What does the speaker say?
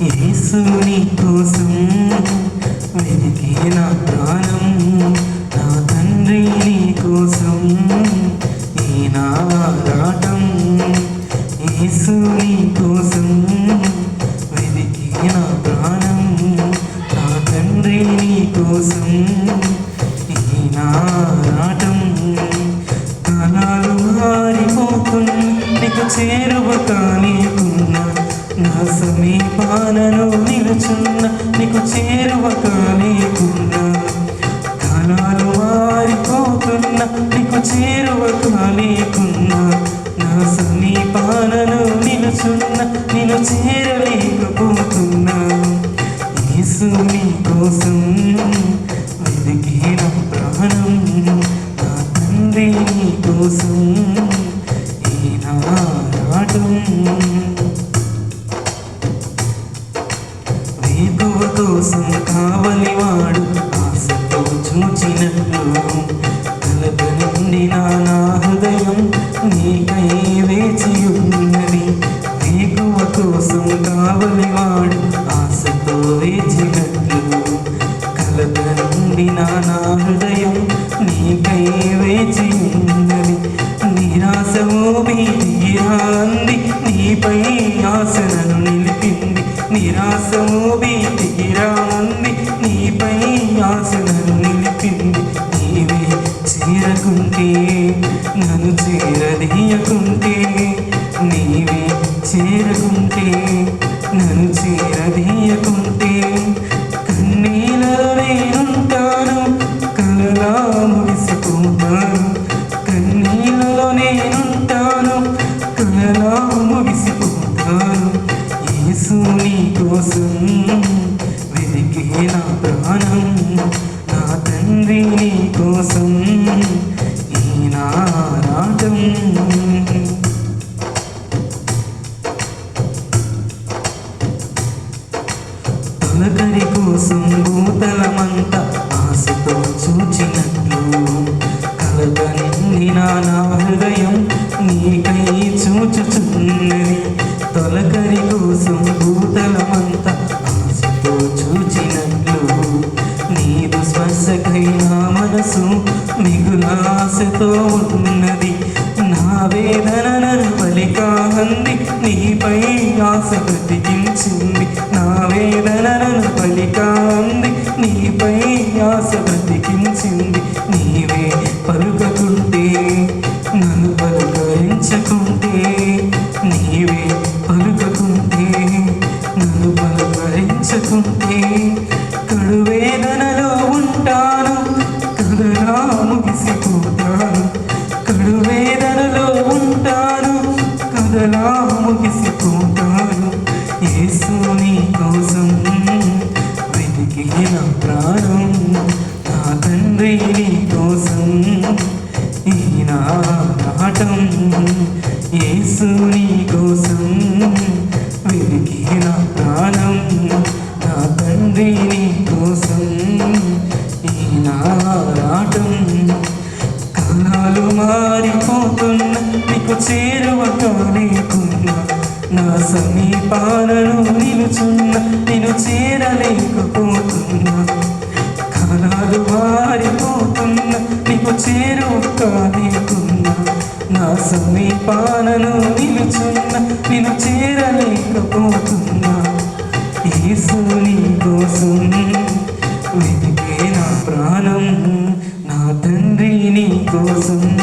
యేసుని కోసం వెతికే నా ప్రాణం నా తండ్రి నీ కోసం. ఈ నా ఆరాటం యేసుని కోసం వెతికే నా ప్రాణం నా తండ్రి నీ కోసం. ఈ నా ఆరాటం కాలాలు మారిపోతున్న నీకు చేరువ సమీపాలను నిలుచున్న నీకు చేరువ కానీకున్నా కాలాలు మారిపోతున్న నీకు చేరువ కానీకున్నా నా సమీపాలను నిలుచున్న నేను చేరలేకపోతున్నా. యేసు నీ కోసం వెతికిన ప్రాణం నా తండ్రి నీ కోసం ఈ నాటం వేకువ కోసం కావలి వాడు. ఆశతో చూచినట్టు కలప నుండి నా హృదయం నీకై వేచి ఉన్నది వేకువ కోసం కావలి వాడు ఆశతో వేచినట్లు కలప నుండి నా హృదయం నీకై వేచి ఉన్నది నిరాశము తీరా నీపై ఆశనను నీ ఆశలను నిలిపింది నీవే చేరకుంటే నన్ను చేరదీయకుంటే నీవే చేరకుంటే నన్ను చే తండ్రి నీ కోసం తొలకరి కోసం భూతలమంత ఆశతో చూచినట్లు కలత నిండిన నా హృదయం నీకై చూచుచున్నది. తొలకరి కోసం భూతలమంత ఆశతో ఉన్నది. నా వేదనను పలికాంది నీపై ఆశ బ్రతికించింది. నా వేదనను పలికాంది నీపై ఆశ బ్రతికించింది. నీవే పలుకకుంటే నన్ను పలుకరించకుంటే నీవే పలుకకుంటే నన్ను పలుకరించకుంటే కడు వేదనలో ఉంటాను. ఇది నా ప్రాణం నా తండ్రి నీ కోసం ఈ నా నాటం యేసు నీ కోసం. నా ప్రాణం నా తండ్రి నీ కోసం ఈ నారాటం కాలాలు మారిపోతున్న నీకు చేరువ లేకున్నా నా సమీపాలను నిలుచున్న నేను చేరలేకపో పాడు మారిపోతున్న నీకు చేరువగా నీకున్న నా సమీపానను నిలుచున్న నేను చేరలేకపోతున్నా. ఏసు నీ కోసం వెతికే నా ప్రాణం నా తండ్రి నీ కోసం.